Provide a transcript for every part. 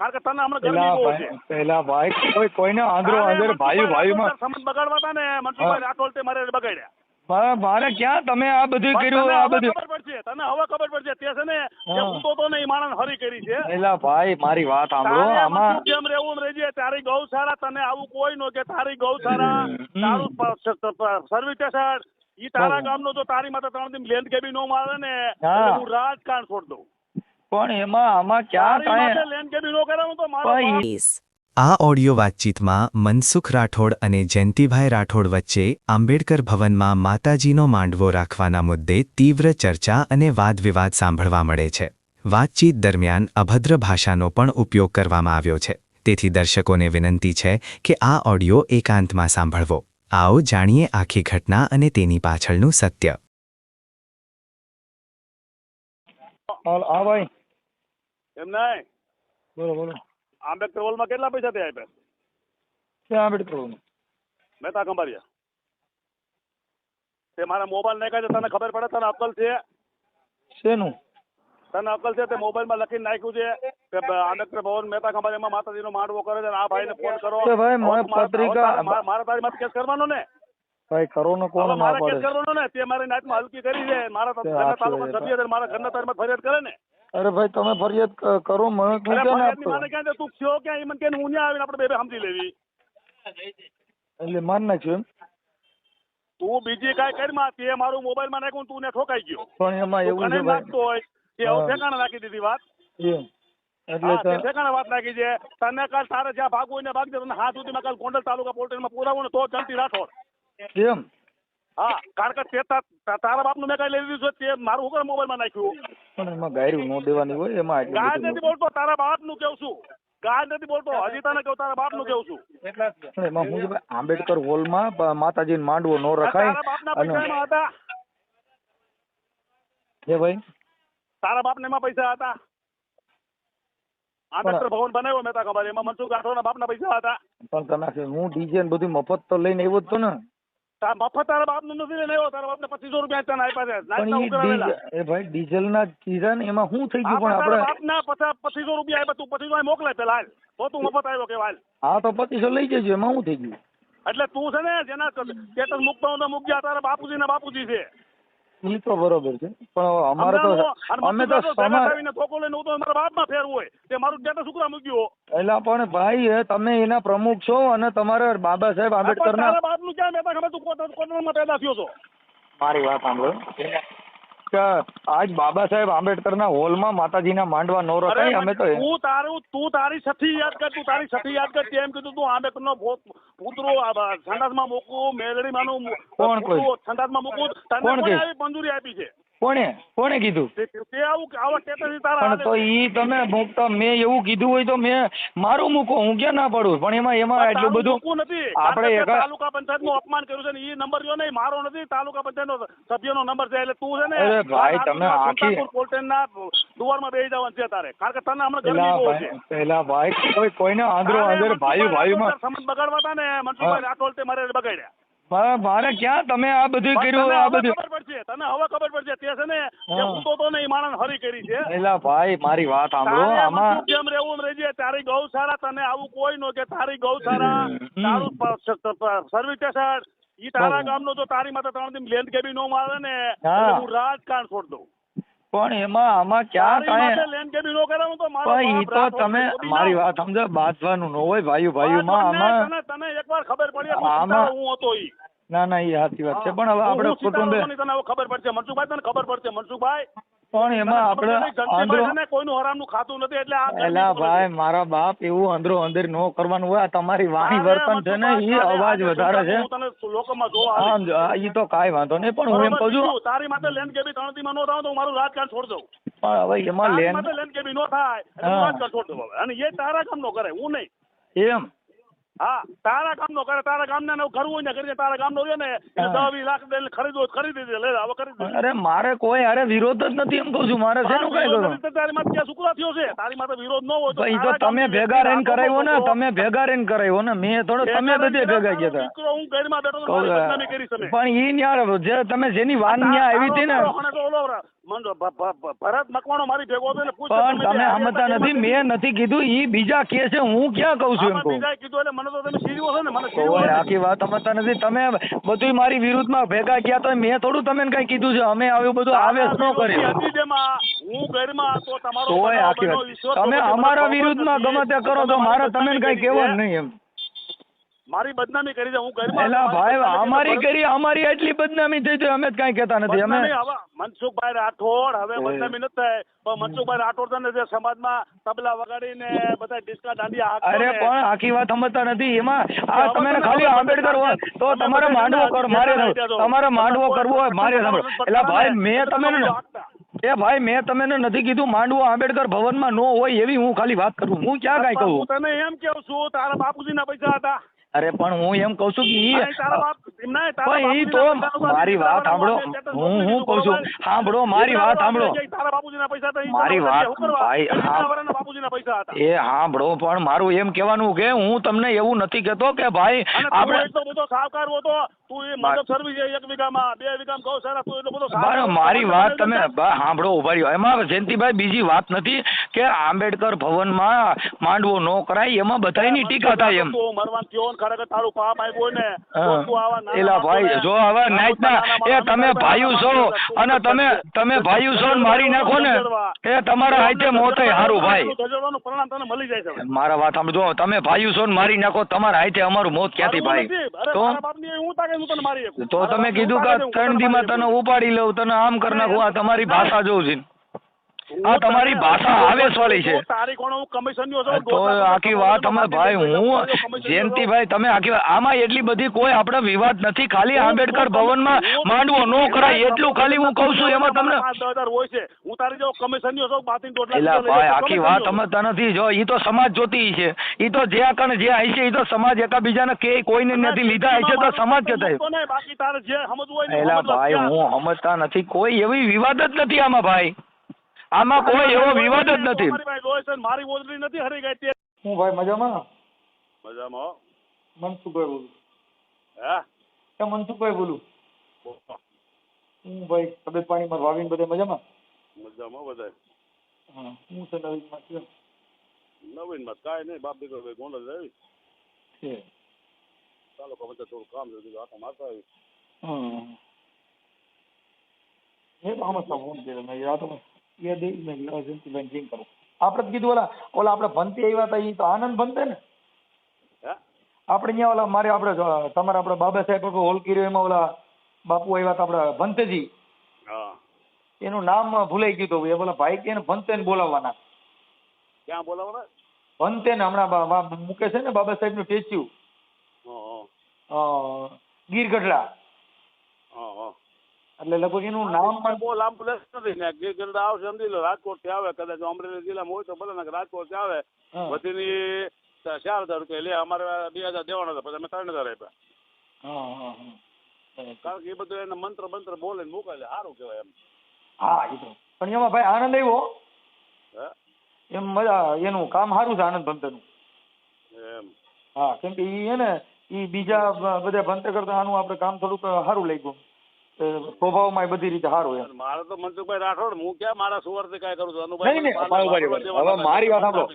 કારણ કે તને હમણાં ગરમી બહુ છે પેલા ભાઈ કોઈ કોઈને આંધળો આંધળ ભાઈ ભાઈમાં રાઠોડ બગાડવા હતા ને? મનસુખભાઈ રાઠોડ તે મારે બગાડ્યા. મારે મારે ક્યાં તમે આ બધું કર્યું આ બધું ખબર પડશે તને હવે ખબર પડશે તે છે ને જે ઊંધો તો ને એ માણસ હરી કરી છે. એલા ભાઈ મારી વાત સાંભળો આમાં કેમ રહેવું રહેજે? તારી ગૌશાળા તને આવું કોઈ નો કે તારી ગૌશાળા. તારું સર્વિસ સ્ટેશન ઈ તારા ગામ ગામનો જો તારી માથે ત્રણ દિન લેન્ડ કેબી નો મારે ને હું રાજકારણ છોડ દઉં. પણ એમાં આમાં ક્યાં કાંઈ લેન્ડ નો કરાવું તો મારો પણ બાપ. આ ઓડિયો વાતચીતમાં મનસુખ રાઠોડ અને જયંતિભાઈ રાઠોડ વચ્ચે આંબેડકર ભવનમાં માતાજીનો માંડવો રાખવાના મુદ્દે તીવ્ર ચર્ચા અને વાદવિવાદ સાંભળવા મળે છે. વાતચીત દરમિયાન અભદ્ર ભાષાનો પણ ઉપયોગ કરવામાં આવ્યો છે. તેથી દર્શકોને વિનંતી છે કે આ ઓડિયો એકાંતમાં સાંભળવો. આવો જાણીએ આખી ઘટના અને તેની પાછળનું સત્ય. હાલ, હા ભાઈ. એમ નહીં? બોલો બોલો. આંબેડકર હોલમાં કેટલા પૈસા થયા આપ્યા? ક્યાં આંબેડકર હોલમાં? મહેતા કંબારિયા તે મારા મોબાઈલ નાખ્યા છે તને ખબર પડે? તને અક્કલ છે? શેનું? તને અક્કલ છે? તે મોબાઈલમાં લખીને નાખ્યું છે કે આંબેડકર ભવન મહેતા માતાજી માતાજીનો માંડવો કરે છે આ ભાઈને ફોન કરો. ભાઈ, મને પત્રિકા- મારે મારે તારી માથે કેસ કરવાનો ને? ભાઈ કરો ને કોણ ના મારે કેસ કરવાનો ને? તે મારી નાતમાં હલકી કરી છે. મારા તાલુકા સભ્ય છે, મારા ઘરના તારી માં ફરિયાદ કરે ને? અરે ભાઈ તમે ફરિયાદ કરો મને ના ફરિયાદની આપતો મને કહે તું થયો એમ મને કે હું ન્યા આવીને આપણે બે બે સમજી લેવી. એટલે માર નાખ્યું તું બીજી કાઈ કાંઈ કરીમાં તે મારું મોબાઈલમાં નાખ્યું નાખું તું ને ઠોકાઈ ગયો. પણ એમાં એવું છે નાખતો હોય કે હવે. ઠેકાણે નાખી દીધી વાત. એમ. એટલે તે તો ઠેકાણે વાત નાખી છે. તને કાલ તારે જ્યાં ભાગવું હોય ને ભાગજે તને હાથ સુધીમાં કાલ ગોંડલ તાલુકા પોલીસમાં પુરાવું ને તો ચાલતી રાઠોડ એમ. હા કારણ કે તે તારા બાપનું મેં કઈ લેવી લીધું છે તે મારું હું મોબાઈલમાં નાખ્યું. પણ એમાં ગાયરું નો દેવાની હોય એમાં ગાય નથી બોલતો તારા બાપનું કેવું છું? ગાય નથી બોલતો હજી તને કહું તારા બાપનું કેવું છું? એમાં હું આંબેડકર હોલમાં માતાજી માંડવો નો રખાય અને હતા. એ ભાઈ? તારા બાપ ને એમાં પૈસા હતા? આંબેડકર ભવન બનાવ્યો મહેતા ખબર એમાં મનસુખ બાપ ના પૈસા હતા. પણ તમે હું ડીજે ને બધું મફત તો લઈને આવ્યો જ તો ને. નથી પચીસો રૂપિયા તને આપ્યા છે. એ ભાઈ ડીઝલ ના ને એમાં શું થઈ ગયું? પણ આપણે બાપના પચાસ પચીસો રૂપિયા આપ્યા. તું પચીસો મોકલે પેલા હાલ. તો તું મફત આવ્યો કે હાલ. હા તો પચીસો લઈ જજો. એમાં શું થઈ ગયું? એટલે તું છે ને જેના સ્ટેટસ મૂકતો તો તારા બાપુજી ને બાપુજી છે. ઈ તો બરોબર છે. પણ અમારે તો અમે તો સમાજ થઈને લઈને તો મારા બાપમાં ફેરવું હોય. તે મારું સ્ટેટસ ઉકરા મૂક્યું એલા પણ ભાઈ તમે એના પ્રમુખ છો અને તમારે બાબા સાહેબ પણ આંબેડકર ના તારા બાપનું ક્યાં મેં તો ખબર તું કોટ- પેદા થયો છો. મારી વાત સાંભળો. કે આજ બાબા સાહેબ આંબેડકર ના હોલમાં માતાજીના માંડવા નો અરે રખાય અમે તો તું તારું તું તારી સઠી યાદ કર તું તારી સઠી યાદ કર તેમ કીધું તું આંબેડકર નો પુત્રો સંડાસમાં મૂકવું મેલડીમાંનું કોણ સંડાસમાં મૂકું તને કોણ આવી મંજૂરી આપી છે? કોણે? કોણે કીધું? તે તે આવું આવા સ્ટેટસ તારા પણ તો. ઈ તમે મૂકતા મેં એવું કીધું હોય તો મેં મારું મૂકો હું ક્યાં ના પાડું? પણ એમાં એમાં એટલું બધું નથી. આપણે તાલુકા પંચાયતનું અપમાન કર્યું છે ને એ નંબર જો નહીં મારો નથી તાલુકા પંચાયત નો સભ્ય નો નંબર છે એટલે તું છે ને અરે ભાઈ, તમે આખી પોલટેન ના દુવાર દુવારમાં બેસી જવાનું છે તારે. કારણ કે તને હમણાં ગરમી છે ભાઈ પેલા ભાઈ કોઈ કોઈને આંધળો આંધળ ભાઈ ભાઈમાં રાઠોડ સમજ બગાડવા હતા ને મનસુખભાઈ રાઠોડ તે મારે બગાડ્યા. મા- મારે ક્યાં તમે આ બધું કર્યું આ બધું ખબર પડશે તને હવે ખબર પડશે તે છે ને જે હા. ઊંધો તો ને એ માણસ હરી કરી છે એલા ભાઈ મારી વાત સાંભળો આમાં કેમ રહેવું રહેજે તારી ગૌશાળા તને આવું કોઈ નો કે તારી ગૌશાળા. તારું સર્વિસ સ્ટેશન ઈ તારા. ગામનો જો તારી માથે ત્રણ દિન લેન્ડ કેબી નો મારે ને હા. રાજકારણ છોડ દઉં પણ એમાં આમાં ક્યાં કાંઈ ઈ તો તમે મારી વાત સમજો બાંધવાનું ન હોય ભાઈઓ ભાઈ માં આમાં તને એકવાર ખબર પડી આમાં- હું હતો ઈ ના ના એ સાચી વાત છે. પણ હવે આપણે કુટુંબે તને હવે ખબર પડશે મનસુખભાઈ તને ખબર પડશે મનસુખભાઈ. પણ એમાં આપણે આંધળો ને કોઈનું હરામનું ખાતું નથી એટલે આ એલા ભાઈ મારા બાપ એવું અંદરો અંદર નો કરવાનું હોય તમારી વાણી વર્તન છે ને એ અવાજ વધારે છે. ઈ તો કાંઈ વાંધો નહીં પણ હું એમ કહું છું તારી માટે લેન્ડ કેબી ત્રણ દીમાં નો થાય તો હું મારું રાજકારણ છોડ દઉં. પણ હવે એમાં લેન લેન્ડ કેબી નો થાય. રાજકારણ છોડ દઉં હવે. અને એ તારા કામનો કરે હું નહીં. એમ. હા તારા કામનો કરે તારા ગામના ને કરવું હોય ને કરીને તારા ગામનો છે ને દસ વીસ લાખ દઈને ખરીદો ખરીદી દે લે હવે કરી દે. અરે મારે કોઈ અરે વિરોધ જ નથી એમ કહું છું મારે શેનું કઈ કરું તારી માથે ક્યાં શુક્રા થયો છે? તારી માથે વિરોધ ન હોય તો ભાઈ તો તમે ભેગા રહીને કરાવ્યો ને તમે ભેગા રહીને કરાવ્યો ને મેં થોડો તમે બધે ભેગા ગયા હતા. હું ઘરમાં બેઠો પણ ઈ ન્યા જે તમે જેની વાન ન્યા આવી હતી ને ભરત મકવાણો મારી ભેગો હતો એટલે પૂછ પણ તમે સમજતા નથી મેં નથી કીધું ઈ બીજા કે છે હું ક્યાં કહું છું એમ કહું. બીજાએ કીધું એટલે મને તો તમે સીરીઓ છો ને મને આખી વાત સમજતા નથી. તમે બધું મારી વિરુદ્ધમાં ભેગા ગયા તો મેં થોડું તમને કઈ કીધું છે. અમે આવ્યું બધું આવેશ ન કર્યો હું ઘરમાં તો તમારો તોય આખી વાત. તમે અમારા વિરુદ્ધ વિરુદ્ધમાં ગમે તે કરો તો મારે તમે તમને કઈ કહેવાનું નહીં એમ. મારી બદનામી કરી છે હું ઘરમાં એલા ભાઈ અમારી કરી અમારી એટલી બદનામી થઈ તો અમે જ કઈ કહેતા નથી અમે મનસુખભાઈ રાઠોડ હવે બદનામી નથી થાય. પણ મનસુખભાઈ રાઠોડ તને જે સમાજમાં તબલા વગાડીને બધા ડિસ્કા દાંડી અરે પણ આખી વાત સમજતા નથી એમાં આ તમે ખાલી આંબેડકર હોય તો તમારે માંડવો કરો મારે તમારે માંડવો કરવો હોય મારે સાંભળો. એટલે ભાઈ મેં તમે તમને એ ભાઈ મેં તમને નથી કીધું માંડવો આંબેડકર ભવનમાં નો હોય એવી હું ખાલી વાત કરું. હું ક્યાં કાંઈ કહું? તને એમ કેવું છું તારા બાપુજીના પૈસા હતા. અરે પણ હું એમ કહું છું કે ઈ તો મારી. વાત સાંભળો. હું હું કહું છું? સાંભળો મારી વાત સાંભળો. મારી વાત ભાઈ, એ સાંભળો પણ મારું એમ કહેવાનું કે હું તમને એવું નથી કહેતો કે ભાઈ આપણે એટલો બધો સાહકાર હતો તું એ મદદ સર્વિસ એક વીઘામાં બે વીઘામાં ગૌશાળા તું એટલો બધો મારી વાત તમે સાંભળો ઊભા રહ્યો. એમાં જયંતિભાઈ બીજી વાત નથી કે આંબેડકર ભવનમાં માંડવો નો કરાય એમાં બધાયની ટીકા થાય એમ. તું મરવાન થયો ને ખરેખર તારું પાપ આવ્યું ને તું આવા એલા ભાઈ જો હવે નાઈટના એ તમે ભાઈઓ છો અને તમે તમે ભાઈઓ છો ને મારી નાખો ને એ તમારા હાથે મોત હારું ભાઈ. મારા વાત સાંભળજો તમે ભાઈઓ છો ને મારી નાખો તમારા હાથે અમારું મોત ક્યાંથી ભાઈ? તો? હું તને મારી શકું. તો તમે કીધું કે ત્રણ તને દીમાં તને ઉપાડી લઉં તને આમ કરી નાખું આ તમારી ભાષા જોઉં છે. આ તમારી ભાષા આવેશ વાળી છે. તો આખી વાત અમારે ભાઈ હું જયંતિભાઈ તમે આખી વાત આમાં એટલી બધી કોઈ આપણે વિવાદ નથી. ખાલી આંબેડકર ભવનમાં માંડવો નો કરાય એટલું ખાલી હું કહું છું એમાં તમને હું તારી ભાઈ આખી વાત કમિશનનો. સમજતા નથી. જો ઈ તો સમાજ જોતી છે. ઈ તો જે કણ જે આઈ છે ઈ તો સમાજ એકાબીજાને કે કોઈને નથી લીધા છે તો સમાજ કે થાય તો નહીં, બાકી તારે જે સમજવું હોય ને એલા ભાઈ હું સમજતા નથી. કોઈ એવી વિવાદ જ નથી આમાં ભાઈ. આમાં કોઈ એવો વિવાદ જ નથી મારી પાસે લોહી છે ને મારી ઓજરી નથી હરી ગઈ તે. હું ભાઈ મજામાં? મજામાં મનસુખભાઈ બોલું? હે? એ મનસુખભાઈ બોલું. હું ભાઈ તબિયત પાણીમાં ભાવીને બધે મજામાં? મજામાં બધા હા હું છે નવીનમાં છું નવીનમાં કાંઈ નહીં બાપ દીકરો ભાઈ ગોંડલ જાય છે. ચાલો વચ્ચે થોડું કામ છે કીધું આટો મારતા આવી હમ. એ તો આમાં ફોન કર્યો મેં આ એ દે મેં જયંતિભાઈ જીમ આપણે જ કીધું ઓલા ઓલા આપણે ભંતે આવ્યા હતા એ તો આનંદ ભંતે ને? આપણે અહીંયા ઓલા મારે આપણે જો તમારા આપણે બાબા સાહેબ આપણે હોલ કર્યો એમાં ઓલા બાપુ આવ્યા હતા આપડે ભંતેજી હા. એનું નામ ભૂલાઈ ગયું હતું. એ બોલા ભાઈ કે ભંતે ને બોલાવવાના. ક્યાં બોલાવો ને હમણાં મૂકે છે ને બાબા સાહેબનું સ્ટેચ્યુ. હા હા. ગીર ગઢડા. હા હા એટલે લગભગ એનું નામ પણ બહુ લાંબુ નથી ને. ગીર ગઢડા આવશે સમજી લો રાજકોટથી આવે કદાચ અમરેલી જિલ્લામાં હોય તો ભલે રાજકોટથી આવે. વધીની ચાર હજાર રૂપિયા લે. અમારે બે હજાર દેવાના હતા પછી અમે ત્રણ હજાર આપ્યા. હા હા હા. કારણ કે એ બધું એને મંત્ર મંત્ર બોલે ને મોકલે સારું કહેવાય એમ. હા એ તો. પણ એમાં ભાઈ આનંદ આવ્યો? એમ મજા એનું કામ સારું છે આનંદ ભંતરનું. એમ. હા કેમ કે એ ને એ બીજા બધા ભંતર કરતા આનું આપણે કામ થોડુંક સારું લાગ્યું. સ્વભાવમાં બધી રીતે સારું એમ. મારે તો મનસુખભાઈ રાઠોડ હું ક્યાં મારા સુવરથી કાય કરું છું? અનુભાઈ નહીં, નહીં, હવે મારી વાત સાંભળો.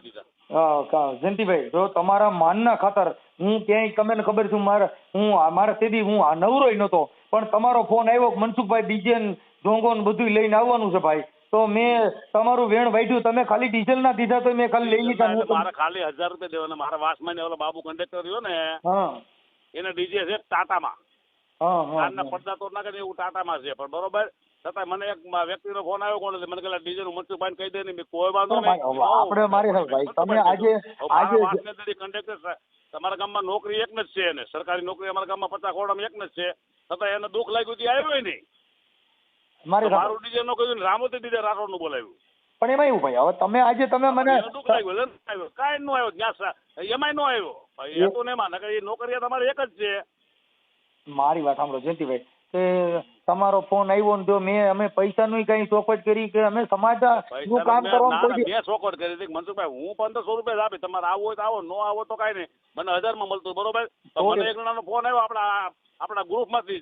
જયંતિભાઈ જો તમારા માનના ખાતર હું ક્યાંય તમને ખબર છે મારે હું મારે સીધી હું આ નવરોય નહોતો પણ તમારો ફોન આવ્યો મનસુખભાઈ ડીજે ઢોંગો ને બધું લઈને આવવાનું છે ભાઈ. તો મેં તમારું વેણ વાઢ્યું તમે ખાલી ડીઝલ ના દીધા તો મેં ખાલી લઈ લીધા. મારે ખાલી હજાર રૂપિયા દેવાના. મારા વાસમાં ને ઓલો બાબુ કંડક્ટર રહ્યો ને હા. એને ડીજે છે ટાટામાં કારના પડદા તો ના કરે એવું ટાટામાં છે. પણ બરોબર? છતાં મને એક વ્યક્તિનો ફોન આવ્યો કોણ મને કહેલા ડીજે નું મનસુખભાઈ કહી દે ને કોઈ વાંધો નહીં. આપણે મારી ભાઈ, તમે આજે- આજે- કંડક્ટર તમારા ગામમાં નોકરી એક જ છે એને સરકારી નોકરી અમારા ગામમાં પચાસ ખોડામાં એક જ છે. છતાં એને દુઃખ લાગ્યું તે આવ્યો નહીં. મારી ડીજે નો કહ્યું રામોતી ડીજે રાઠોડનું બોલાવ્યું. પણ એમાં એવું ભાઈ હવે તમે આજે તમે મને દુઃખ લાગ્યું કાંઈ નો આવ્યો એમાંય નો આવ્યો. એ તો ને એમાં. નકર એ નોકરી તમારે એક જ છે. મારી વાત સાંભળો જયંતિભાઈ કે તમારો ફોન આવ્યો ને જો મેં અમે પૈસાનું કઈ ચોખવટ કરી કે અમે સમાજનું કામ કરવાનું કોઈ બે ચોખવટ કરી હતી મનસુખભાઈ હું પંદરસો રૂપિયા આપી તમારે આવવું હોય તો આવો નો આવો તો કઈ નહીં. મને હજારમાં મળતું બરોબર? મને એક જણાનો ફોન આવ્યો આપણા આપણા ગ્રુપમાંથી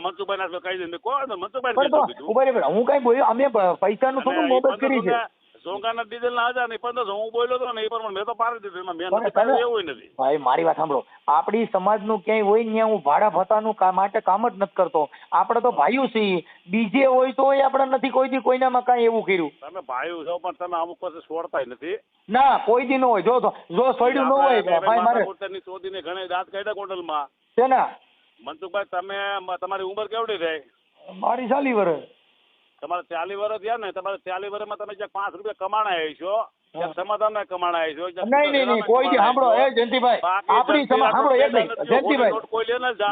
મનસુખભાઈ ના કહી દે કોણ? મનસુખભાઈ હું કઈ બોલ્યો અમે પૈસા પૈસાનું થોડું મોબત કરી છે. સોંગાના ડીઝલ ના હજાર નહીં પંદરસો હું બોલ્યો હતો ને એ પ્રમાણે મેં તો પાડી દીધું એમાં મેં એવું નથી. ભાઈ મારી વાત સાંભળો. આપણી સમાજનું ક્યાંય હોય ને હું ભાડા ભત્તાનું કા- માટે કામ જ નથી કરતો. આપણે તો ભાઈઓ છીએ. બીજે હોય તો આપણે નથી કોઈ દી કોઈનામાં કાંઈ એવું કર્યું. તમે ભાઈઓ છો પણ તમે અમુક પાસે છોડતા નથી. ના કોઈ દી ન હોય. જો તો જો છોડ્યું ન હોય ભાઈ મારે માથાકૂટની શોધીને ઘણા દાંત કાઢ્યા કોટલમાં છે ને મનસુખભાઈ તમે તમારી ઉંમર કેવડી થઈ મારી ચાલી વર્ષ તમારે ચાલી વર્ષ થયા ને તમારે ચાલી વર્ષમાં તમે જ્યાં પાંચ રૂપિયા કમાણા છો સમાધાન ના કમાણા છો નહીં નહીં નહીં કોઈ સાંભળો. એ જયંતિભાઈ આપણી સમાજ સાંભળો એક નહીં જયંતિભાઈ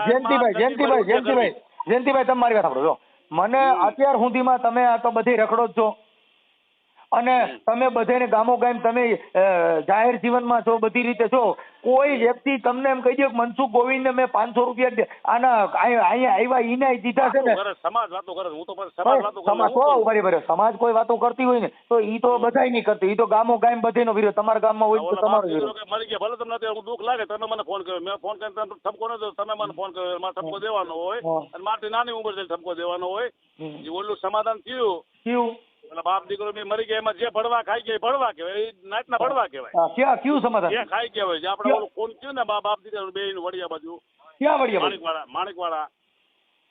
જયંતિભાઈ જયંતિભાઈ જયંતિભાઈ જયંતિભાઈ તમે મારી વાત સાંભળો જો. મને અત્યાર સુધીમાં તમે આ તો બધી રખડો જ છો. અને તમે બધાને ગામો ગામ તમે જાહેર જીવનમાં છો બધી રીતે છો કોઈ વ્યક્તિ તમને એમ કહી દે કે મનસુખ ગોવિંદને મેં પાંચસો રૂપિયા આના અહીંયા આવ્યા ઈના દીધા છે ને. સમાજ વાતો કરે હું તો સમાજ વાતો કરું. સમાજ કોઈ વાતો કરતી હોય ને તો ઈ તો બધાય નહીં કરતી ઈ તો ગામો ગામ બધીનો વિરોધ તમારા ગામમાં હોય તો તમારો વિરોધ. મરી ગયા ભલે તમને હું દુઃખ લાગે તમે મને ફોન કર્યો. મેં ફોન કરીને તમે ઠપકો ન તમે મને ફોન કર્યો. મારે ઠપકો દેવાનો હોય અને મારી નાની ઉંમર છે ઠપકો દેવાનો હોય. ઓલું સમાધાન થયું. કયું એટલે બાપ દીકરો બી મરી ગયા એમાં જે ભડવા ખાઈ ગયા એ ભડવા કહેવાય. એ નાટના કહેવાય. ક્યાં કયું સમાધાન? જે ખાઈ ગયા હોય જે આપણે ઓલું ફોન થયું ને બા- બાપ દીકરો બે વડિયા બાજુ. ક્યાં વડિયા ભાઈ? માણિકવાળા માણિકવાળા.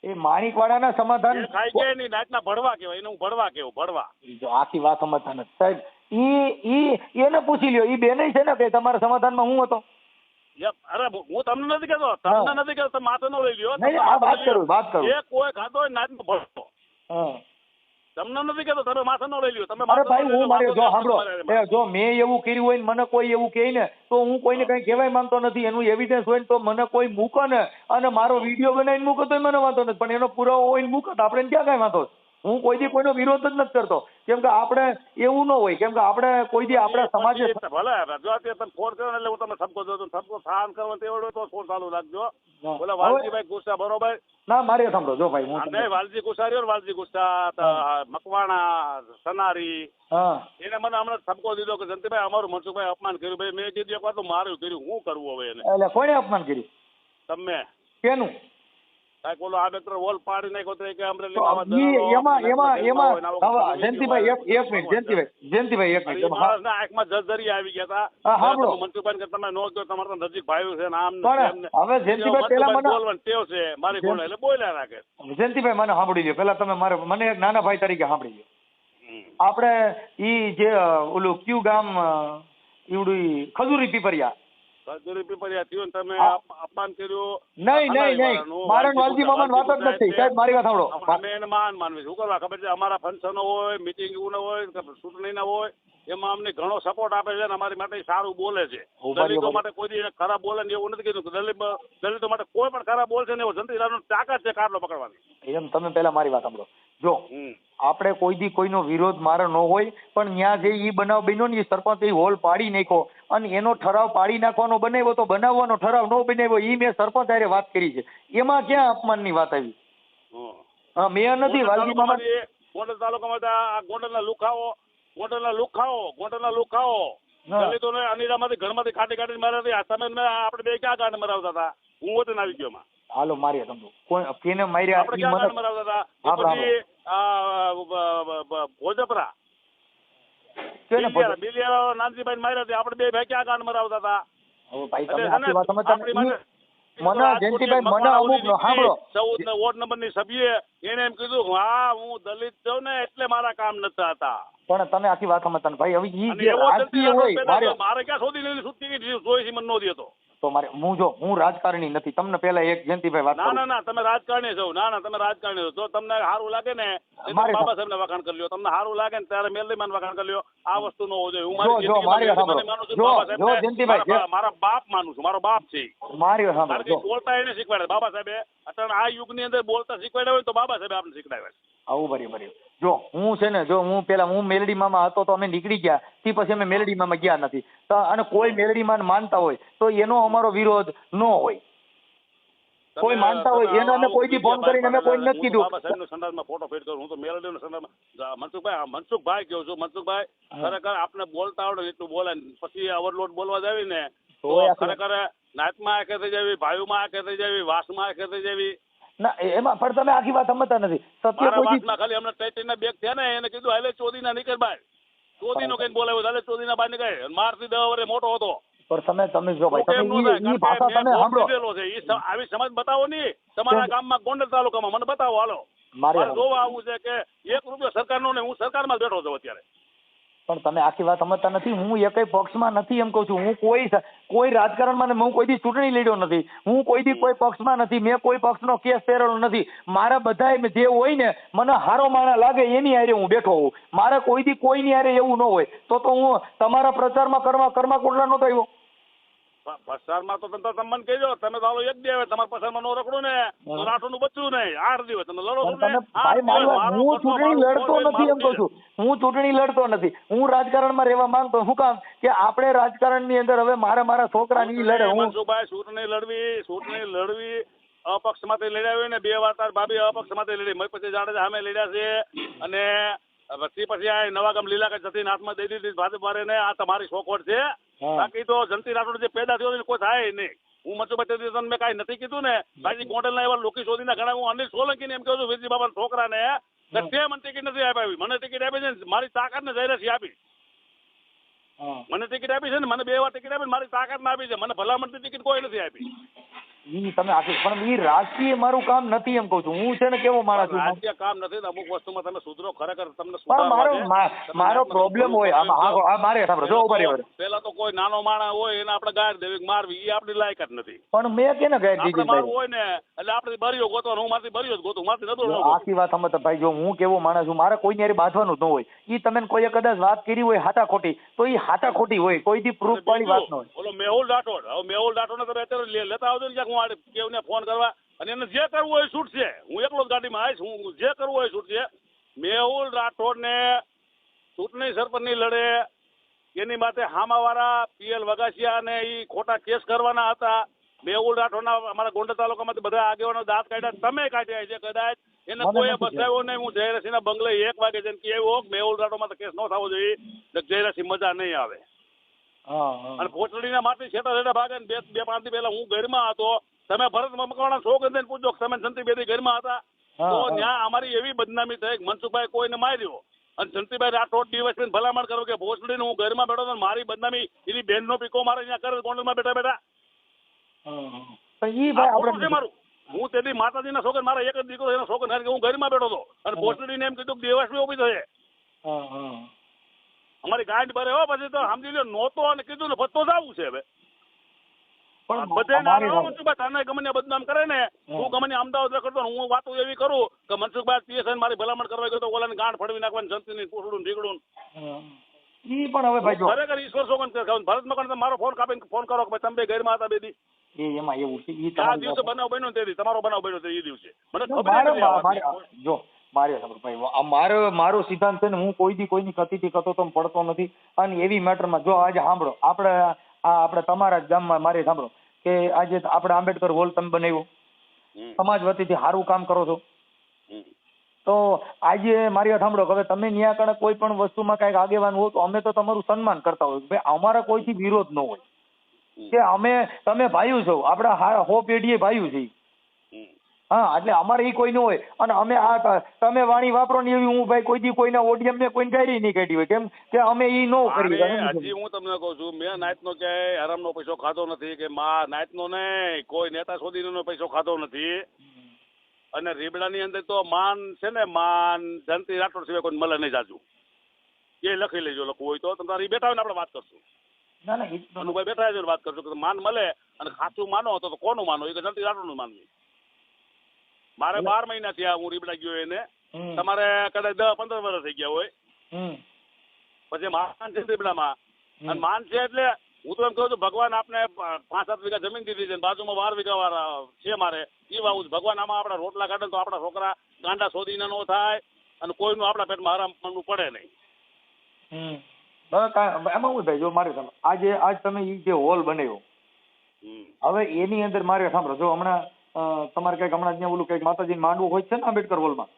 એ માણિકવાડાના સમાધાન ખાઈ ગયા એની નાટના ભડવા કહેવાય. એને હું ભડવા કેવું ભડવા. આખી વાત સમજતા નથી સાહેબ ઈ ઈ એને પૂછી લ્યો. ઈ બેને છે ને કે તમારા સમાધાનમાં હું હતો? અરે હું તમને નથી કહેતો. તમને નથી કહેતો તમે માથે નો લઈ લ્યો. વાત કરું, વાત કરું. જે કોઈ ખાતો હોય નાટનો ભડતો હા. તમને નથી કહેતો તમે માથે ન લઈ લ્યો તમે અરે ભાઈ હું મારે જો સાંભળો. એ જો મેં એવું કર્યું હોય ને મને કોઈ એવું કહે ને તો હું કોઈને કઈ કહેવાય માંગતો નથી. એનું એવિડન્સ હોય ને તો મને કોઈ મૂકો ને અને મારો વીડિયો બનાવીને મૂકો તો મને વાંધો નથી. પણ એનો પુરાવો હોય ને મૂકો તો આપણે ક્યાં કઈ વાંધો? છે? હું કોઈ દી કોઈનો વિરોધ જ નથી કરતો. કેમ કે આપણે એવું ન હોય. કેમ કે આપણે કોઈ દી આપણા સમાજે ભલે જો તમે ફોન કરો ને એટલે હું તમને ઠપકો દઉં છું ઠપકો કરો તેવડો તો ફોન ચાલુ રાખજો. બોલે વાલજીભાઈ ગુસ્સા બરોબર? ના મારે સાંભળો. જો ભાઈ હું નહીં વાલજી ગુસ્સા રહ્યો વાલજી ગુસ્સા મકવાણા સનારી. એને મને હમણાં સમકો દીધો કે જંતીભાઈ અમારું મનસુખભાઈ અપમાન કર્યું. ભાઈ મેં કીધું એક વાર તો મારું કર્યું. હું કરવું હવે એને? એટલે કોને અપમાન કર્યું? તમે? કેનું? કાંઈક ઓલો આ બેટર વોલ પાડી નાખ્યો તો કે અમરેલી તો બાબા ઈ દલાલો, એમાં એમાં એમાં હોય ને આવું હવે જયંતિભાઈ એક એક મિનિટ જયંતિભાઈ જયંતિભાઈ એક મિનિટ ઈ એમાં હા. માણસના આંખમાં જજદરી આવી ગયા હા, હતા મનસુખભાઈ કે તમે નો કહો તમારે નજીક ભાઈઓ છે ને આમ. હવે જયંતિભાઈ પેલા મને- બોલવાની ટેવ છે. મારી બોલે એટલે બોલ્યા રાખે. જયંતિભાઈ મને સાંભળી લ્યો. પેલા તમે મારે મને એક નાના ભાઈ તરીકે સાંભળી લ્યો. આપડે આપણે ઈ જે ઓલું ક્યુ ગામ ઈવડું ખજૂરી પીપરિયા. ને અપમાન કર્યું. નહીં નહીં નહીં. મારા વાલજી મામાને વાત જ નથી. સાહેબ મારી વાત સાંભળો. અમે એને માન માનવી શું કરવા? ખબર છે? અમારા ફંક્શનો હોય મિટિંગ હોય કે ચૂંટણીના હોય એમાં અમને ઘણો સપોર્ટ આપે છે અને અમારી માટે સારું બોલે છે. દલિતો માટે કોઈ દી ખરાબ બોલે ને એવું નથી કીધું દલિત દલિતો માટે કોઈ પણ ખરાબ બોલશે ને એવો જંતીરાનો તાકાત છે કારલો પકડવાની. એમ તમે પેલા મારી વાત સાંભળો. જો આપણે કોઈ દી કોઈનો વિરોધ મારો ન હોય પણ ત્યાં જે ઈ બનાવ બન્યો ને એ સરપંચ એ હોલ પાડી નાખ્યો. અને એનો ઠરાવ પાડી નાખવાનો બનાવ્યો તો બનાવવાનો ઠરાવ ન બનાવ્યો ઈ મેં સરપંચ હારે વાત કરી છે. એમાં ક્યાં અપમાનની વાત આવી? હા મેં નથી વાલજી મામા ગોંડલ તાલુકામાં આ ગોંડલના લુખાઓ ગોંડલના લુખાઓ ગોંડલના લુખાઓ. દલિતોને અનિરામાંથી ઘરમાંથી કાઢી કાઢીને માર્યા હતા. આ સમય આપણે બે ક્યાં કાઢ મરાવતા હતા? હું વતન આવી ગયો માં હાલો મારી સમજો. કોઈ કેને માર્યા આપણે ક્યાં ગાંઠ મરાવતા હતા? પછી ભોજપરા. કેને બિલિયારા નાનજીભાઈ માર્યા હતા. આપણે બે ભાઈ ક્યાં ગાંઠ મરાવતા હતા? હવે ભાઈ તમે આખી વાત સમજતા મને જયંતિભાઈ મને અમુક સાંભળો. ચૌદ ને વોર્ડ નંબરની સભ્ય એને એમ કીધું હા હું દલિત છું ને એટલે મારા કામ નતા હતા. પણ તમે આખી વાત સમજતા. ભાઈ હવે ઈ જે હોય મારે ક્યાં શોધી લેલી સુતી ગઈ જોઈ છે મને નો દેતો તો મારે હું જો હું રાજકારણી નથી. તમને પેલા એક જયંતિભાઈ વાત ના ના ના તમે રાજકારણી છો. ના ના તમે રાજકારણી છો. જો તમને સારું લાગે ને બાબા સાહેબ ને વખાણ કરી લ્યો. તમને સારું લાગે ને ત્યારે મેલડીમાન વખાણ કરી લ્યો. આ વસ્તુ નો હોવો જોઈએ. હું મારી. માનું જયંતિભાઈ, મારા- બાપ માનું છું મારો બાપ છે. મારી સાંભળો બોલતા એને શીખવાડે. બાબા સાહેબે અત્યારે આ યુગની અંદર બોલતા શીખવાડ્યા હોય તો બાબા સાહેબ આપણે શીખવાડ્યા આવું ભરી ભરી જો હું છે ને જો હું પેલા હું મેલડીમાં હતો તો અમે નીકળી ગયા. તે પછી અમે મેલડીમાં ગયા નથી. અને કોઈ મેલડીમાં માનતા હોય તો એનો અમારો વિરોધ ન હોય. કોઈ માનતા હોય એને અમે કોઈ દી ફોન કરીને અમે કોઈ નથી કીધું. સંડાસમાં ફોટો ફિટ કરું. હું તો મેલડીનો સંડાસમાં મનસુખભાઈ મનસુખભાઈ કહું છું મનસુખભાઈ ખરેખર આપણે બોલતા આવડે એટલું બોલે પછી ઓવરલોડ બોલવા જાવી ને તો ખરેખર નાતમાં આંખે થઈ જાવી ભાઈઓમાં આંખે થઈ જાવી વાસમાં આંખે થઈ જાવી. ના એમાં પણ તમે આખી વાત સમજતા નથી. સત્ય કોઈ ખાલી હમણાં ટાઈટનના બેગ થયા ને એને કીધું હાલે ચોદીના નીકળ બહાર ચોદીનો કંઈક બોલાવ્યો હાલે ચોદીના બહાર નીકળે. મારથી દવા વરે મોટો હતો. પણ તમે તમે જો ભાઈ તમે ઈ- ભાષા તમે સાંભળો. છે. ઈ આવી સમજ બતાવો ની તમારા? ગામમાં ગોંડલ તાલુકામાં. મને બતાવો હાલો. મારે જોવા આવું છે કે એક રૂપિયો સરકારનો ને હું સરકારમાં બેઠો છું અત્યારે. પણ તમે આખી વાત સમજતા નથી, હું એકય પક્ષમાં નથી એમ કહું છું. હું કોઈ કોઈ રાજકારણમાં હું કોઈ દી ચૂંટણી લડ્યો નથી. હું કોઈ દી કોઈ પક્ષમાં નથી, મેં કોઈ પક્ષનો કેસ પહેરેલો નથી. મારા બધાય જે હોય ને, મને હારો માણા લાગે એની હારે હું બેઠો હોઉં. મારે કોઈ દી કોઈની હારે એવું ન હોય. તો તો હું તમારા પ્રચારમાં કરવા કર્મા કોટલા નહોતો આવ્યો. પસારમાં તો તમે તમે મને કહેજો તમે તો એક આવે તમારા પસારમાં નો રખડું ને તો રાઠોડનું બચ્યું નહીં. આઠ દિવસ તમે લડો છો ને હું ચૂંટણી લડતો નથી એમ કહું છું. હું ચૂંટણી લડતો નથી. હું રાજકારણમાં રહેવા માંગતો. હું કામ? કે આપણે રાજકારણની અંદર હવે મારા મારા છોકરા નહીં લડે હું મનસુખભાઈ ચૂંટણી લડવી ચૂંટણી લડવી અપક્ષમાંથી લડ્યા હોય ને બે વાર તાર ભાભી અપક્ષમાંથી લડી. મેં પછી જાડેજા સામે લડ્યા છે. અને પછી પછી આ નવાગામ લીલા કે જતીન હાથમાં દઈ દીધી ભાજપ વાળાને આ તમારી શોખવટ છે. બાકી તો જનતી રાઠોડ જે પેદા થયો કોઈ થાય નહીં. હું મનસુખભાઈ તે મેં કાંઈ નથી કીધું ને બાકી ગોંડલના એવા લોકી શોધીના ઘણા હું અનિલ સોલંકીને એમ કહું છું વીરજી બાબાના છોકરાને કે તે મને ટિકિટ નથી આપી મને ટિકિટ આપી છે ને મારી તાકાતને જઈને આપી. મને ટિકિટ આપી છે ને મને બે વાર ટિકિટ આપી મારી તાકાત ના આપી છે. મને ભલામણની ટિકિટ કોઈ નથી આપી. ઈ તમે આખી પણ ઈ રાજકીય મારું કામ નથી એમ કહું છું. હું છે ને કેવો માણસ છું? રાજકીય કામ નથી અમુક વસ્તુમાં તમે સુધરો ખરેખર તમને મારો મારો પ્રોબ્લેમ હોય. હા, મારે સાંભળો. જો ઊભા રહ્યો પેલા તો કોઈ નાનો માણસ હોય એને આપણે ગાળ દેવી મારવી એ આપણી લાયકાત નથી. પણ મેં કે ને ગયા આપણે મારવું હોય ને એટલે આપણે ભર્યો ગોતો હું મારથી ભર્યો જ ગોતો મારથી નતો આખી વાત સમજતા ભાઈ જો હું કેવો માણસ છું મારે કોઈની હારે બાંધવાનું ન હોય. ઈ તમે કોઈએ કદાચ વાત કરી હોય હાથા ખોટી તો ઈ હાથા ખોટી હોય. કોઈ દી પ્રૂફ વાળી વાત ન હોય. ઓલો મેહુલ રાઠોડ હવે મેહુલ રાઠોડ તમે અત્યારે લેતા આવજો ને ક્યાંક હું કેવને ફોન કરવા? અને એને જે કરવું હોય છૂટશે. હું એકલો જ ગાડીમાં આવીશ. હું જે કરવું હોય છૂટશે. મેહુલ રાઠોડને ચૂંટણી સરપંચની લડે. એની માટે હામાવાળા પીએલ વગાસિયા ને એ ખોટા કેસ કરવાના હતા. મેહુલ રાઠોડના અમારા ગોંડલ તાલુકામાંથી બધા આગેવાનો દાંત કાઢ્યા. તમે કાઢ્યા છે કદાચ. એને કોઈ બસાવ્યો બતાવ્યો નહીં. હું જયરસિંહના બંગલે એક વાગે જઈને કહેવો કે મેહુલ રાઠોડમાં તો કેસ ન થવો જોઈએ. જયરસિંહ જયરાસિંહ મજા નહીં આવે. અને પોચડીના માટી છેટા છેટા ભાગે બે બે પાંચ દી પહેલા હું ઘરમાં હતો. તમે ભરત મકવાણા છોકરી ને પૂછો તમે બેદી ઘરમાં હતા? તો ત્યાં અમારી એવી બદનામી થઈ મનસુખભાઈ કોઈને માર્યો. અને જંતીભાઈ રાઠોડ દિવસ ભલામણ કરો કે ભોસડીને હું ઘરમાં બેઠો હતો મારી બદનામી એની બેનનો પીકો મારે અહીંયા કરે ગોંડલમાં બેઠા બેઠા. મારું? હું તેની માતાજીના છોકરા મારા એક જ દીકરો એના છોકરા હું ઘરમાં બેઠો હતો. અને ભોસડીને એમ કીધું કે દિવસ બી ઊભી થશે અમારી ગાંઠ ભરે હો પછી તો સમજી લો નહોતો અને કીધું ને પત્તો જ આવું છે હવે. પણ બધે મનસુખભાઈ તને ગમને બદનામ કરે ને હું ગમને અમદાવાદ રખડતો હું વાતો એવી કરું કે મનસુખભાઈ પીએસઆઈ મારી ભલામણ કરવા ગયો તો ઓલાને ગાંઠ ફડવી નાખવાની જંતીની પૂછડું ઢીકડું ઈ પણ હવે ભાઈ ખરેખર ઈશ્વર સોગન ભરત મકણ મારો ફોન કાપીને ફોન કરો કે તમે બે ઘરમાં હતા બે દી. એ એમાં એવું છે ઈ આ દિવસે બનાવ બન્યો તે તમારો બનાવ બન્યો તે એ દિવસે. મને ખબર. જો મારે સાંભળો ભાઈ. આ મારો મારો સિદ્ધાંત છે ને હું કોઈ દી કોઈની કતીથી કતો તો પડતો નથી. અને એવી મેટરમાં જો આજે સાંભળો આપણે આ આપણે તમારા જ ગામમાં મારે સાંભળો કે આજે આપણે આંબેડકર હોલ તમે બનાવ્યો. સમાજ વતીથી સારું કામ કરો છો. તો આજે મારી વાત સાંભળો હવે તમે ન્યા કણે કોઈ પણ વસ્તુમાં કાંઈક આગેવાન હો તો અમે તો તમારું સન્માન કરતા હોય. ભાઈ અમારા કોઈથી વિરોધ ન હોય. કે અમે તમે ભાઈઓ છો. આપણા હા પેઢીએ ભાઈઓ છીએ. હા એટલે અમારે એ કોઈ ન હોય. અને અમે આ તમે વાણી વાપરો ને એવી હું ભાઈ કોઈ દી કોઈના ઓડિયમ ને કોઈ ડાયરી નહીં કાઢી હોય. કેમ કે અમે એ ન કરી હજી હું તમને કહું છું મેં નાયતનો ક્યાંય હરામનો પૈસો ખાધો નથી કે મા નાયતનો નહીં કોઈ નેતા શોધીનો પૈસો ખાધો નથી. અને રીબડાની અંદર તો માન છે ને માન જનતી રાઠોડ સિવાય કોઈ મળે નહીં જાજુ. એ લખી લેજો લખવું હોય તો તમારી બેઠા હોય ને આપણે વાત કરશું. ના ના અનુભાઈ બેઠા છે વાત કરશું કે માન મળે અને ખાચું માનો તો કોનું માનો? એ કે જંતી રાઠોડનું માનવું. મારે બાર મહિના થયા હું રીબડા ગયો એને. તમારે કદાચ દસ પંદર વર્ષ થઈ ગયા હોય. હમ. પછી માન છે રીબડામાં. અને માન છે એટલે હું તો એમ કહું છું ભગવાન આપને પાંચ સાત વીઘા જમીન દીધી છે બાજુમાં બાર વીઘા વાળા છે મારે. એ વાવું છું. ભગવાન આમાં આપણા રોટલા કાઢે તો આપણા છોકરા ગાંડા શોધીને નો થાય અને કોઈનું આપણા પેટમાં આરામ કરવું પડે નહીં. એમાં હું થાય? જો મારે આજે આજ તમે એ જે હોલ બનાવ્યો. હવે એની અંદર મારે સાંભળો જો હમણાં તમારે કંઈક હમણાં ત્યાં ઓલું કંઈક માતાજી માંડવું હોય છે ને આંબેડકર હોલમાં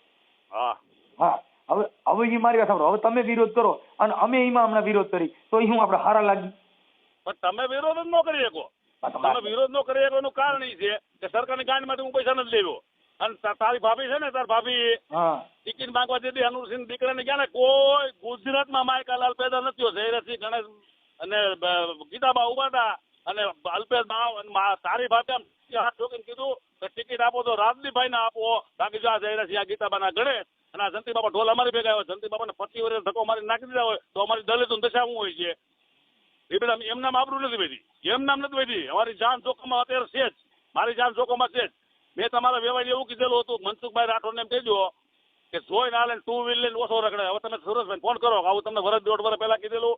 હા. હા. હવે હવે એ મારી વાત સાંભળો. હવે તમે વિરોધ કરો અને અમે એમાં હમણાં વિરોધ કરી. તો એ હું આપણે હારા લાગી? પણ તમે વિરોધ જ ન કરી શકો. તમે વિરોધ ન કરી શકો એનું કારણ એ છે કે સરકારની ગાંઠમાંથી હું પૈસા નથી લેવો. અને તારી ભાભી છે ને તાર ભાભી હા. ટિકિટ માંગવા જતી અનુરસિંહ દીકરાને ગયા ને કોઈ ગુજરાતમાં માયકાલાલ પેદા નથી થયો. જયરસિંહ ગણેશ અને ગીતાબા ઊભા હતા અને અલ્પેશ તારી ભાભી આમ ઠોકીને કીધું કે ટિકિટ આપો તો રાજદીપભાઈને આપો. બાકી જો આ જયરસિંહ આ ગીતાબાના ગળે અને આ જંતી બાબા ઢોલ અમારી ભેગા આવ્યો જંતી બાબાને પચી વર્ષ ધક્કો મારી નાખી દીધા હોય, તો અમારી દલિત દશા શું હોય છે? એ બધા એમ નામ આબરું નથી વધી એમ નામ નથી વધી અમારી જાન જોખમમાં અત્યારે છે જ. મારી જાન જોખમમાં છે જ. મેં તમારા વ્યવહાર એવું કીધેલું હતું, મનસુખભાઈ રાઠોડને એમ કહેજો કે જોઈને હાલે ટુ વ્હીલ લઈને ઓછો રખડે. હવે તમે સુરેશભાઈ ફોન કરો આવું તમને વરસ દોઢ વર્ષ પહેલા કીધેલું.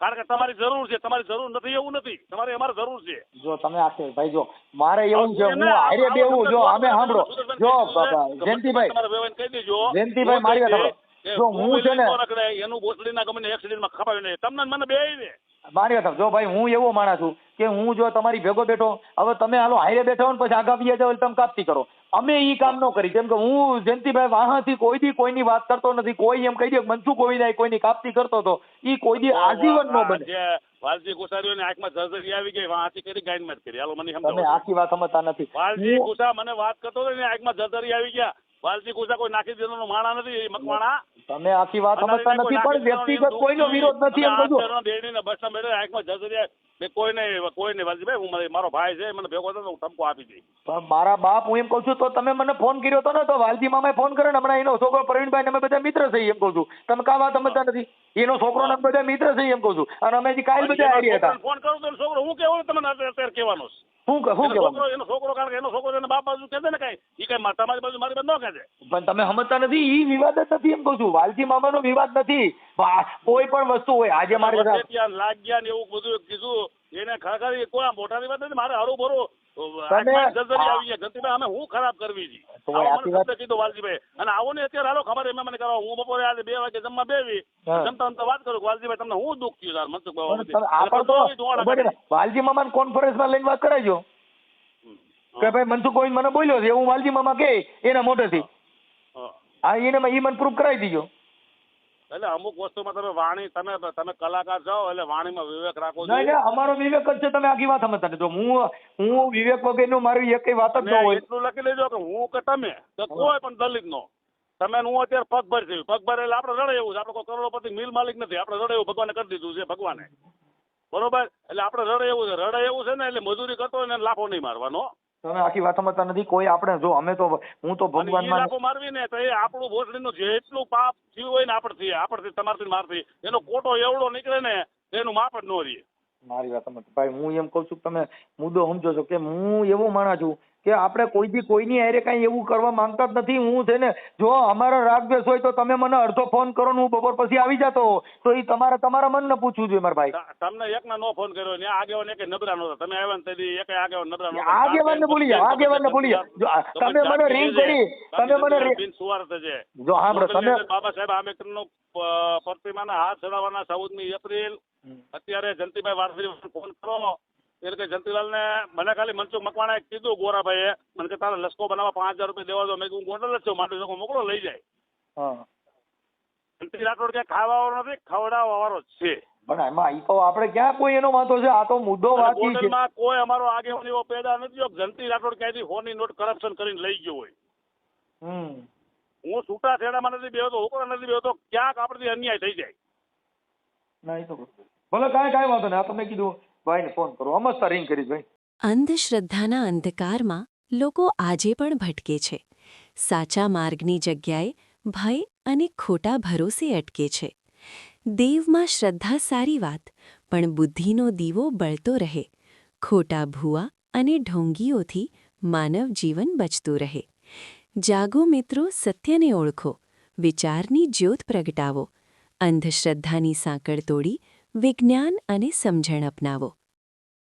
કારણ કે તમારી જરૂર છે તમારી જરૂર નથી એવું નથી. તમારે અમારે જરૂર છે. જો તમે આખે ભાઈ જો મારે એવું છે હું હારે બેવું જો અમે સાંભળો. જો જયંતિભાઈ. કહી દેજો. જયંતિભાઈ, મારી વાત જો હું છે ને- એનું ભોસડીના ગમે એક્સિડન્ટમાં ખપાવી નહીં તમને મને બે ને. મારી વાત જો ભાઈ હું એવો માણસ છું કે હું જો તમારી ભેગો બેઠો હવે તમે હાલો હાઈરે બેઠા હો ને પછી આગા બીજા જાવ તમે કાપતી કરો. અમે એ કામ ન કરી. કેમ કે હું જયંતિભાઈ વાહાથી કોઈ દી કોઈની વાત કરતો નથી. કોઈ એમ કહી દે મનસુખ નહીં કોઈની કાપતી કરતો હતો. એ કોઈ દી આજીવન ન બને. વાલજી ગુસારીઓની આંખમાં જર્જરી આવી ગઈ વાંચી કરી ગાઈન કરી. હાલો મને તમે આખી વાત સમજતા નથી. વાલજી ગુસા મને વાત કરતો હતો ને આંખમાં જર્જરી આવી ગયા. વાલજી ગુસા કોઈ નાખી દેવાનો માણા નથી મકવાણા. તમે આખી વાત સમજતા નથી. પણ વ્યક્તિગત કોઈનો વિરોધ નથી એમ કહું દેડીને બસમાં બેઠા આંખમાં જર્જરી. મેં કોઈને કોઈને વાલજીભાઈ હું મારી- ભાઈ છે, મને ભેગો થતો, હું ટપકો આપી દઈ પણ મારા બાપ, હું એમ કહું છું, તો તમે મને ફોન કર્યો હતો ને, તો વાલજી મામાએ ફોન કર્યો ને, હમણાં એનો છોકરો પ્રવીણભાઈ ને અમે બધા મિત્ર થઈ એમ કહું છું. તમે કા વાત સમજતા નથી? એનો છોકરો ને બધા મિત્ર છે એમ કહું છું અને અમે કાલ બધા આવી હતા ફોન કરું તો છોકરો હું કેવું તમને અત્યારે કહેવાનો હું શું ક- શું એનો છોકરો એનો છોકરો કારણ કે એનો છોકરો એના બાપ બાજુ કહે છે ને કઈ એ કઈ તમારી બાજુ મારી બાજુ ન કહે છે પણ તમે સમજતા નથી ઈ વિવાદ જ નથી એમ કહું છું વાલજી મામાનો વિવાદ નથી કોઈ પણ વસ્તુ હોય આજે મારે ત્યાં લાગ્યા ને એવું બધું કીધું એને ખરેખર એ કોઈ મોટા વિવાદ નથી મારે હરું ભરું હું ખરાબ કરવી કીધો વાલજીભાઈ અને આવો ને અત્યારે હાલો ખબર એમ મને કરવા હું બપોરે આજે બે વાગે જમવા બેવી. જમતા જમતા વાત કરું વાલજીભાઈ તમને હું દુઃખ થયું તાર મનસુખભાઈ પણ તમે કોન્ફરન્સ. વાલજી કોન્ફરન્સમાં લઈને વાત કરાવજો. કે ભાઈ મનસુખ ગોવિંદ મને બોલ્યો છે એવું વાલજી મામા કે એના મોઢેથી. હા એને ઈ મને પ્રૂફ કરાવી દીજો. એટલે અમુક વસ્તુમાં તમે વાણી તમે તમે કલાકાર છો એટલે વાણીમાં વિવેક રાખવો ના જોઈએ અમારો વિવેક જ છે તમે આખી વાત સમજતા નથી. હું હું વિવેક વગરનું મારી એક વાત જ ન હોય. એટલું લખી લેજો કે હું કે તમે કે કોઈ પણ દલિત નો તમે હું અત્યારે પગભર છે. પગભર એટલે આપણે રડે એવું છે. આપણે કોઈ કરોડોપતિ મિલ માલિક નથી. આપણે રડે એવું ભગવાને કરી દીધું છે ભગવાને. બરોબર? એટલે આપણે રડે એવું છે. રડે એવું છે ને એટલે મજૂરી કરતો હોય ને લાફો નહીં મારવાનો. તમે આખી વાત સમજતા નથી. કોઈ આપણે જો અમે તો હું તો ભગવાન મારવી ને તો એ આપણું ભોસડીનું જેટલું પાપ થયું હોય ને આપણથી આપણથી તમારથી ને મારથી એનો કોટો એવડો નીકળે ને એનું માપ જ ન રહે. મારી વાત સમજ ભાઈ હું એમ કહું છું કે તમે મુદ્દો સમજો છો કે હું એવો માણસ છું કે આપણે કોઈ દી કોઈની હારે કાંઈ એવું કરવા માંગતા જ નથી. હું છે ને જો અમારો રાગદ્વેષ હોય તો તમે મને અડધો ફોન કરો ને હું બપોર પછી આવી જતો. તો એ તમારે તમારા મનને પૂછવું જોઈએ મારા ભાઈ. તમને એકના નો ફોન કર્યો ને આગેવાન એકે નબરા નહોતા. તમે આવ્યા ને તેથી એકે આગેવાન નબળા નહોતા. આગેવાનને ભૂલી જાઓ, આગેવાનને ભૂલી જાઓ. તમે મને રિંગ કરી, તમે મને બિન સુવાર્થ છે. જો હા તમે બાબા સાહેબ આંબેડકરનું પ- પ્રતિમાના હાથ ચડાવવાના ચૌદમી એપ્રિલ અત્યારે જંતીભાઈ વારસી ફોન કરો. એટલે કે જંતીલાલને મને ખાલી મનસુખ મકવાણાએ કીધું ગોરાભાઈએ. મને કે તારે લસકો બનાવવા પાંચ હજાર રૂપિયા દેવા દો. મેં કીધું ગોંડલ જ છું માટે મોકલો લઈ જાય. હા. જંતી રાઠોડ ક્યાં ખાવાવાળો નથી ખવડાવવા વાળો છે. પણ એમાં તો આપણે ક્યાં કોઈ એનો વાંધો છે? આ તો મુદ્દો વાંચી છે. કોઈ અમારો આગેવાન એવો પેદા નથી થયો જંતી રાઠોડ ક્યાંયથી ફોનની નોટ કરપ્શન કરીને લઈ ગયો હોય. હું છૂટા છેડામાં નથી બેહતો હોકરા નથી બેહતો ક્યાંક આપણથી અન્યાય થઈ જાય. ના એ તો ભલે કાંઈ કાંઈ વાંધો નહીં. આ તમે કીધું, ભાઈને ફોન કરો. અમસ્તા રિંગ કરી ભાઈ. અંધશ્રદ્ધાના અંધકારમાં લોકો આજે પણ ભટકે છે. સાચા માર્ગની જગ્યાએ ભય અને ખોટા ભરોસે અટકે છે. દેવમાં શ્રદ્ધા સારી વાત, પણ બુદ્ધિનો દીવો બળતો રહે. ખોટા ભૂવા અને ઢોંગીઓથી માનવ જીવન બચતું રહે. જાગો મિત્રો, સત્યને ઓળખો. વિચારની જ્યોત પ્રગટાવો. અંધશ્રદ્ધાની સાંકળ તોડી વિજ્ઞાન અને સમજણ અપનાવો.